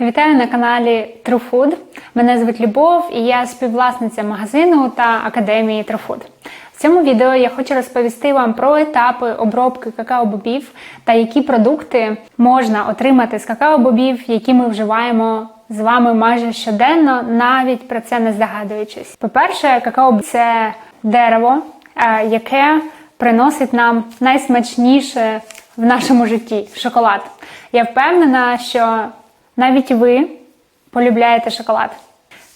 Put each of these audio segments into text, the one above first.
Вітаю на каналі True Food. Мене звуть Любов і я співвласниця магазину та академії True Food. В цьому відео я хочу розповісти вам про етапи обробки какао-бобів та які продукти можна отримати з какао-бобів, які ми вживаємо з вами майже щоденно, навіть про це не здогадуючись. По-перше, какао це дерево, е, яке приносить нам найсмачніше в нашому житті шоколад. Я впевнена, що навіть ви полюбляєте шоколад.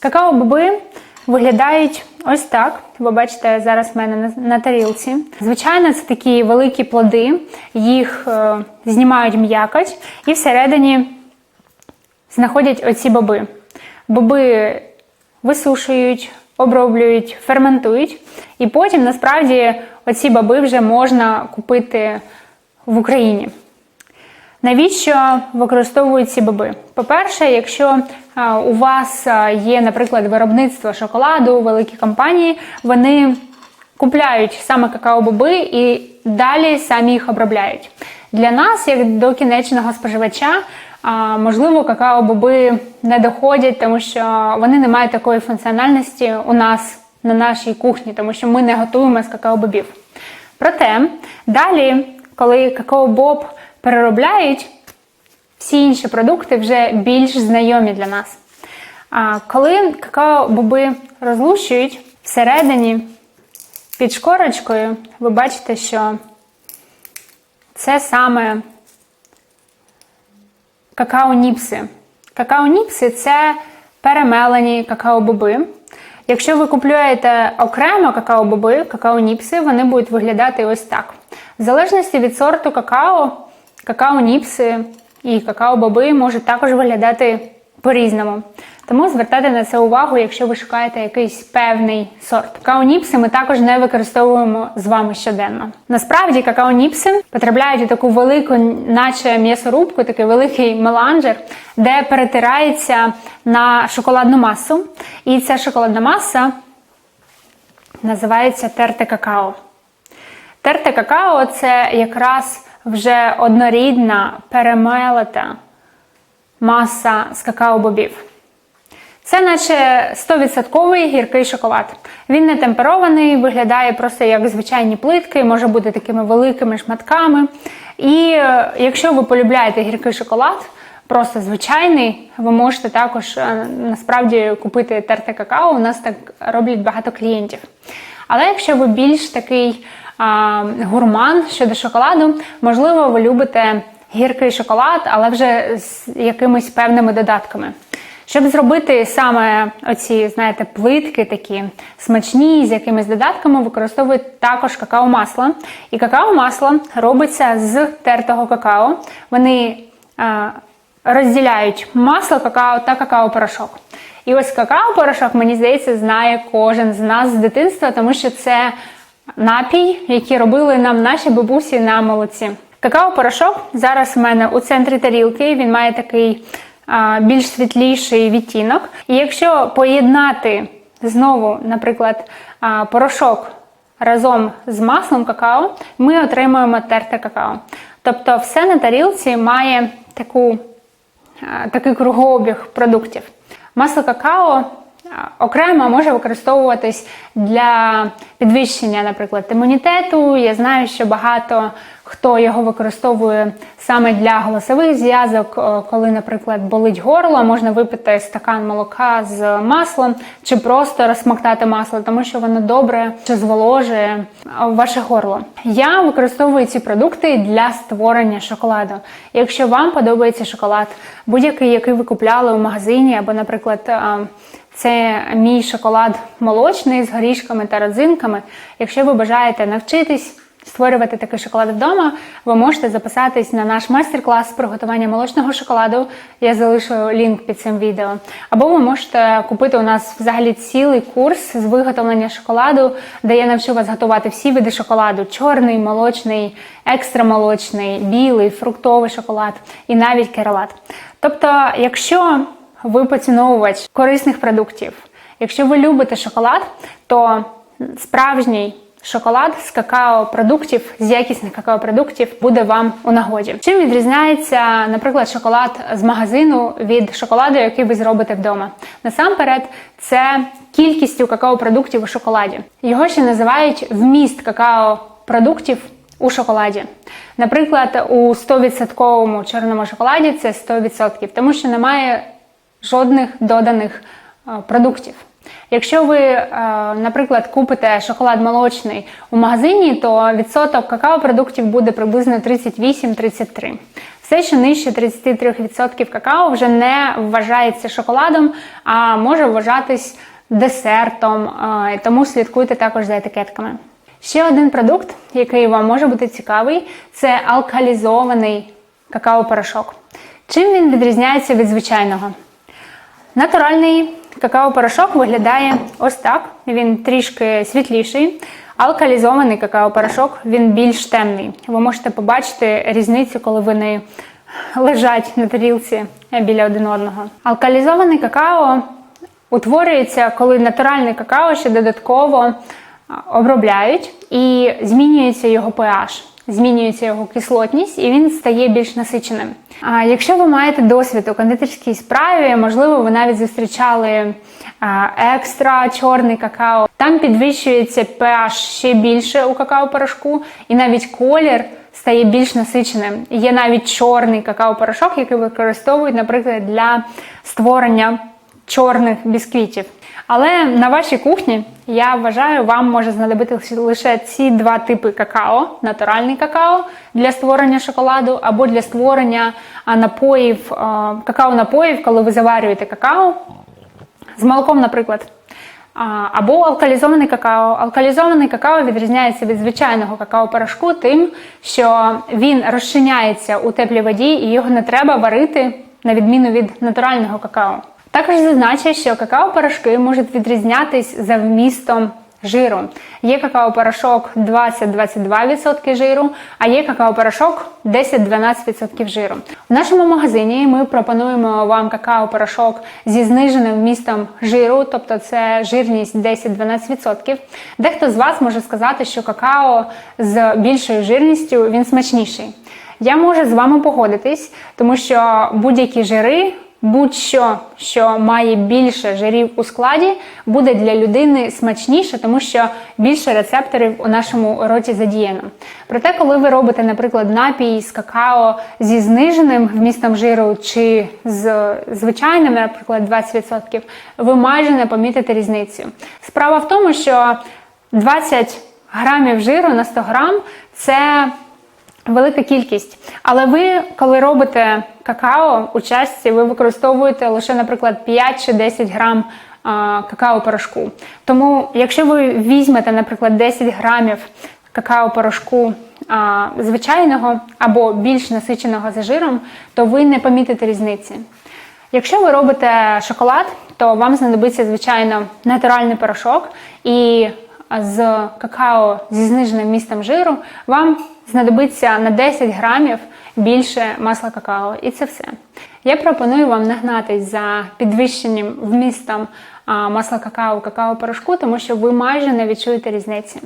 Какао-боби виглядають ось так. Ви бачите зараз в мене на, тарілці. Звичайно, це такі великі плоди, їх е, знімають м'якоть і всередині знаходять оці боби. Боби висушують, оброблюють, ферментують, і потім насправді оці боби вже можна купити в Україні. Навіщо використовують ці боби? По-перше, якщо у вас є, наприклад, виробництво шоколаду, великі компанії, вони купляють саме какао-боби і далі самі їх обробляють. Для нас, як до кінечного споживача, можливо, какао-боби не доходять, тому що вони не мають такої функціональності у нас на нашій кухні, тому що ми не готуємо з какао-бобів. Проте далі, коли какао-боб переробляють, всі інші продукти вже більш знайомі для нас. Коли какао-боби розлущують, всередині під шкорочкою ви бачите, що це саме какао-ніпси. Какао-ніпси це перемелені какао-боби. Якщо ви купуєте окремо какао-боби, какао-ніпси, вони будуть виглядати ось так. В залежності від сорту какао, какао-ніпси і какао-боби можуть також виглядати по-різному. Тому звертайте на це увагу, якщо ви шукаєте якийсь певний сорт. Какао-ніпси ми також не використовуємо з вами щоденно. Насправді, какао-ніпси потрапляють у таку велику, наче м'ясорубку, такий великий меланжер, де перетирається на шоколадну масу. І ця шоколадна маса називається терте какао. Терте какао це якраз вже однорідна перемелета маса з какао-бобів. Це наче 100% гіркий шоколад. Він не темперований, виглядає просто як звичайні плитки, може бути такими великими шматками. І е, якщо ви полюбляєте гіркий шоколад, просто звичайний, ви можете також е, насправді купити терте какао. У нас так роблять багато клієнтів. Але якщо ви більш такий гурман щодо шоколаду, можливо, ви любите гіркий шоколад, але вже з якимись певними додатками. Щоб зробити саме оці, знаєте, плитки такі смачні з якимись додатками, використовують також какао-масло. І какао-масло робиться з тертого какао. Вони а, розділяють масло какао та какао-порошок. І ось какао-порошок, мені здається, знає кожен з нас з дитинства, тому що це напій, який робили нам наші бабусі на молоці. Какао-порошок зараз в мене у центрі тарілки, він має такий а, більш світліший відтінок. І якщо поєднати знову, наприклад, а, порошок разом з маслом какао, ми отримуємо терте какао. Тобто все на тарілці має таку, а, такий кругообіг продуктів. Масло какао окремо може використовуватись для підвищення, наприклад, імунітету. Я знаю, що багато хто його використовує саме для голосових зв'язок, коли, наприклад, болить горло, можна випити стакан молока з маслом чи просто розсмоктати масло, тому що воно добре чи зволожує ваше горло. Я використовую ці продукти для створення шоколаду. Якщо вам подобається шоколад, будь-який, який ви купляли у магазині, або, наприклад, це мій шоколад молочний з горішками та родзинками. Якщо ви бажаєте навчитись створювати такий шоколад вдома, ви можете записатись на наш майстер-клас з приготування молочного шоколаду. Я залишу лінк під цим відео. Або ви можете купити у нас взагалі цілий курс з виготовлення шоколаду, де я навчу вас готувати всі види шоколаду: чорний, молочний, екстрамолочний, білий, фруктовий шоколад і навіть керолад. Тобто, якщо ви поціновувач корисних продуктів. Якщо ви любите шоколад, то справжній шоколад з какао-продуктів, з якісних какао-продуктів буде вам у нагоді. Чим відрізняється, наприклад, шоколад з магазину від шоколаду, який ви зробите вдома? Насамперед, це кількістю какао-продуктів у шоколаді. Його ще називають вміст какао-продуктів у шоколаді. Наприклад, у 100% чорному шоколаді це 100%, тому що немає жодних доданих е, продуктів. Якщо ви, е, наприклад, купите шоколад молочний у магазині, то відсоток какао-продуктів буде приблизно 38-33. Все, що нижче 33% какао, вже не вважається шоколадом, а може вважатись десертом, е, тому слідкуйте також за етикетками. Ще один продукт, який вам може бути цікавий, це алкалізований какао-порошок. Чим він відрізняється від звичайного? Натуральний какао-порошок виглядає ось так. Він трішки світліший. Алкалізований какао-порошок він більш темний. Ви можете побачити різницю, коли вони лежать на тарілці біля один одного. Алкалізований какао утворюється, коли натуральне какао ще додатково обробляють і змінюється його pH, змінюється його кислотність, і він стає більш насиченим. А якщо ви маєте досвід у кондитерській справі, можливо, ви навіть зустрічали екстра чорний какао. Там підвищується pH ще більше у какао-порошку, і навіть колір стає більш насиченим. Є навіть чорний какао-порошок, який використовують, наприклад, для створення чорних бісквітів. Але на вашій кухні я вважаю, вам може знадобитися лише ці два типи какао: натуральний какао для створення шоколаду, або для створення напоїв, какао-напоїв, коли ви заварюєте какао з молоком, наприклад. Або алкалізований какао. Алкалізований какао відрізняється від звичайного какао-порошку тим, що він розчиняється у теплій воді і його не треба варити на відміну від натурального какао. Також зазначу, що какао-порошки можуть відрізнятись за вмістом жиру. Є какао-порошок 20-22% жиру, а є какао-порошок 10-12% жиру. В нашому магазині ми пропонуємо вам какао-порошок зі зниженим вмістом жиру, тобто це жирність 10-12%. Дехто з вас може сказати, що какао з більшою жирністю він смачніший. Я можу з вами погодитись, тому що будь-які жири будь-що, що має більше жирів у складі, буде для людини смачніше, тому що більше рецепторів у нашому роті задіяно. Проте, коли ви робите, наприклад, напій з какао зі зниженим вмістом жиру чи з звичайним, наприклад, 20%, ви майже не помітите різницю. Справа в тому, що 20 грамів жиру на 100 грам це велика кількість. Але ви, коли робите какао у частці, ви використовуєте лише, наприклад, 5 чи 10 грам какао-порошку. Тому, якщо ви візьмете, наприклад, 10 грамів какао-порошку звичайного або більш насиченого за жиром, то ви не помітите різниці. Якщо ви робите шоколад, то вам знадобиться, звичайно, натуральний порошок, і з какао зі зниженим містом жиру вам знадобиться на 10 грамів більше масла какао. І це все. Я пропоную вам нагнатись за підвищенням вмістом масла какао какао-порошку, тому що ви майже не відчуєте різниці.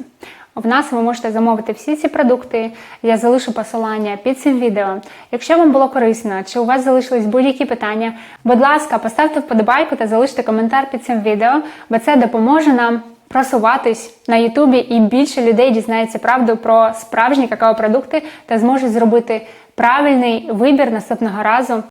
В нас ви можете замовити всі ці продукти. Я залишу посилання під цим відео. Якщо вам було корисно, чи у вас залишились будь-які питання, будь ласка, поставте вподобайку та залиште коментар під цим відео, бо це допоможе нам просуватись на Ютубі, і більше людей дізнається правду про справжні какао-продукти та зможуть зробити правильний вибір наступного разу.